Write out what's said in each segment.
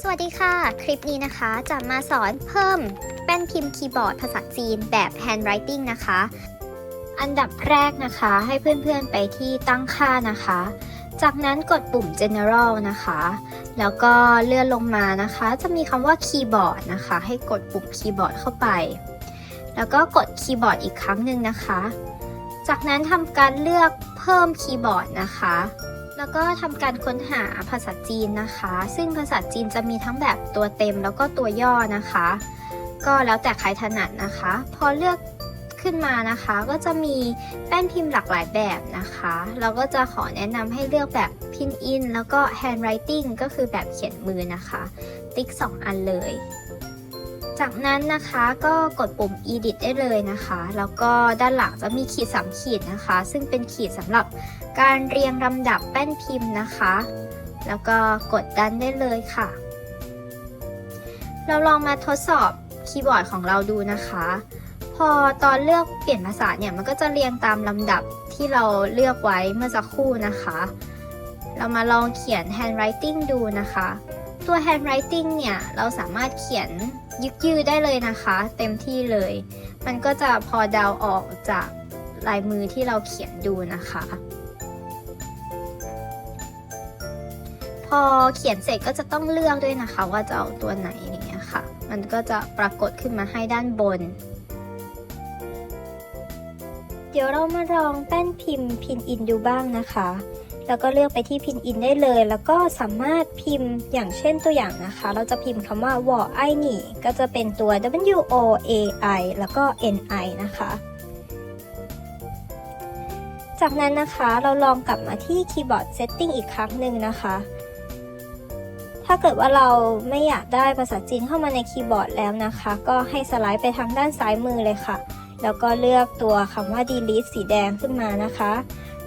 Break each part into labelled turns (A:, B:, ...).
A: สวัสดีค่ะ คลิปนี้นะคะจะมาสอนเพิ่มแป้นพิมพ์คีย์บอร์ดภาษาจีนแบบ handwriting นะคะ อันดับแรกนะคะให้เพื่อนๆไปที่ตั้งค่านะคะ จากนั้นกดปุ่ม general นะคะ แล้วก็เลื่อนลงมานะคะ จะมีคำว่าคีย์บอร์ดนะคะ ให้กดปุ่มคีย์บอร์ดเข้าไป แล้วก็กดคีย์บอร์ดอีกครั้งหนึ่งนะคะ จากนั้นทำการเลือกเพิ่มคีย์บอร์ดนะคะ แล้วก็ทำการค้นหาภาษาจีนนะคะ ซึ่งภาษาจีนจะมีทั้งแบบตัวเต็มแล้วก็ตัวย่อนะคะ ก็แล้วแต่ใครถนัดนะคะ พอเลือกขึ้นมานะคะก็จะมีแป้นพิมพ์หลากหลายแบบนะคะ เราก็จะขอแนะนำให้เลือกแบบพินอินแล้วก็ handwriting ก็คือแบบเขียนมือนะคะ ติ๊ก 2 อันเลย จากนั้นนะคะก็กดปุ่ม edit ได้เลยนะคะ แล้วก็ด้านหลังจะมีขีด3ขีดนะคะ ซึ่งเป็นขีดสำหรับการเรียงลำดับแป้นพิมพ์นะคะ แล้วก็กดดันได้เลยค่ะ เราลองมาทดสอบคีย์บอร์ดของเราดูนะคะ พอตอนเลือกเปลี่ยนภาษาเนี่ยมันก็จะเรียงตามลำดับที่เราเลือกไว้เมื่อสักครู่นะคะ เรามาลองเขียน handwriting ดูนะคะ ตัว handwriting เนี่ยเราสามารถเขียน ยึกยือได้เลยนะคะ เต็มที่เลย มันก็จะพอเดาออกจากลายมือที่เราเขียนดูนะคะ พอเขียนเสร็จก็จะต้องเลือกด้วยนะคะ ว่าจะเอาตัวไหนอย่างเงี้ยค่ะ มันก็จะปรากฏขึ้นมาให้ด้านบน เดี๋ยวเรามาลองแป้นพิมพ์พินอินดูบ้างนะคะ แล้วก็เลือกไปที่พินอินได้เลย แล้วก็สามารถพิมพ์อย่างเช่นตัวอย่างนะคะ เราจะพิมพ์คำว่าวอไอหนี่ก็จะเป็นตัว W O A I แล้วก็ N I นะคะจากนั้นนะคะเราลองกลับมาที่คีย์บอร์ด Setting อีกครั้งหนึ่งนะคะ ถ้าเกิดว่าเราไม่อยากได้ภาษาจีนเข้ามาในคีย์บอร์ดแล้วนะคะ ก็ให้สไลด์ไปทางด้านซ้ายมือเลยค่ะ แล้วก็เลือกตัวคำว่า delete สีแดงขึ้นมานะคะ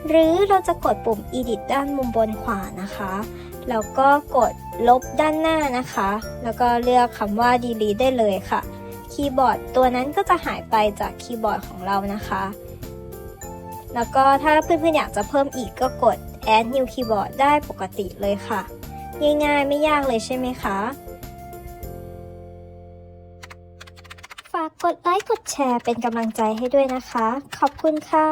A: หรือเราจะกดปุ่ม edit ด้านมุมบนขวานะคะ แล้วก็กดลบด้านหน้านะคะ แล้วก็เลือกคำว่า delete ได้เลยค่ะ คีย์บอร์ดตัวนั้นก็จะหายไปจากคีย์บอร์ดของเรานะคะ แล้วก็ถ้าเพื่อนๆอยากจะเพิ่มอีกก็กด add new keyboard ได้ปกติเลยค่ะ ง่ายๆไม่ยากเลยใช่ไหมคะฝากกดไลค์กดแชร์เป็นกำลังใจให้ด้วยนะคะ ขอบคุณค่ะ